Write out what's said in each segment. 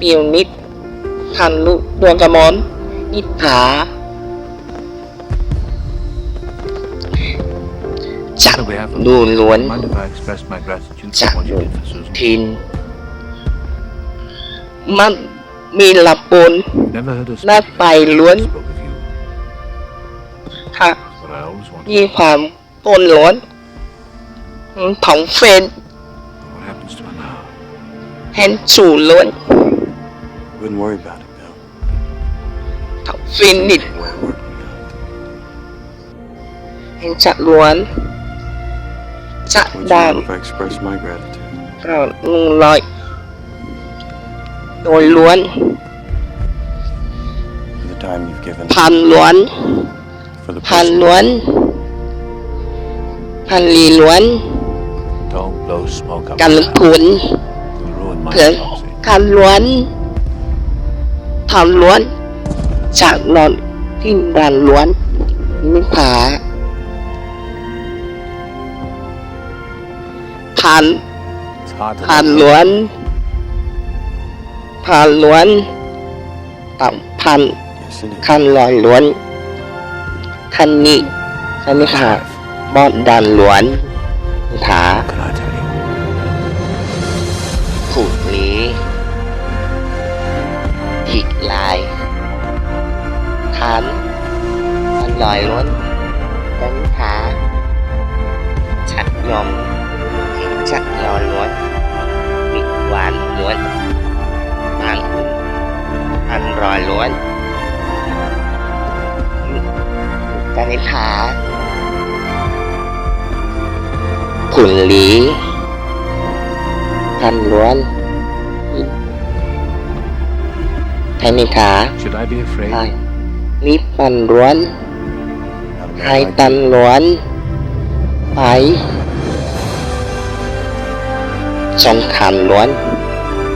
ปิวนิด ทันลุดวงกระมอน นิถาจัดดูล้วนจัดทิน มันมีลับปนน่าไปล้วนฮะมีความปนล้วนของเฟนแฮนสู่ล้วน Wouldn't worry about it, Bill. ผงฟินนิด We're working out. เห็นจัดล้วนจัด Would ดา you ม mind if I express my gratitude ก็ลุงลอยโดยล้วน for the time you've given, พันล้วน for the พัน person ล้วนพันลีล้วน Don't blow smoke up กัน my ขุน You'll ruin my เพื่อ policy. การล้วนทำล้วนจากนอนที่ดานล้วนมิผาพัน It's hard to พัน let ล้วนพันล้วนต่ำพัน Yes, it is. คันลอยล้วน คันนี้คันนี้ค่ะบอดดันล้วนถา What can I tell you? ขูดหลีผิดลายคันคันลอยล้วนดันถาชัดยอมชัดยอล้วนวิหวานล้วนอันอันรอยล้วนกานิฐาขุนหลีพันล้วน ไทนิฐา Should I be afraid? ไทลิปันล้วน Not a ไท man like ตัน you. ล้วนไปจงขันล้วน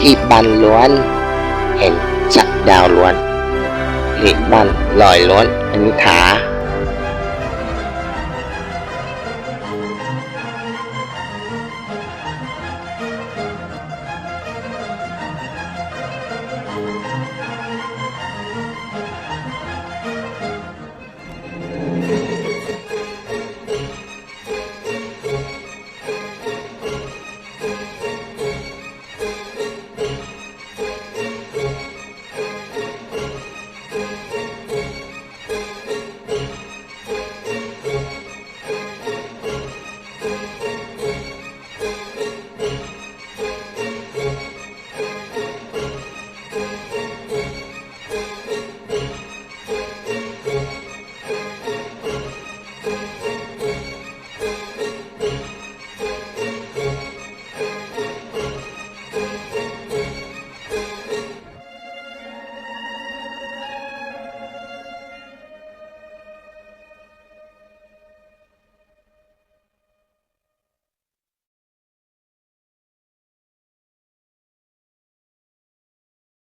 ที่บันล้วน เห็นจักดาวล้วนหลีบันลอยล้วนอนิฐา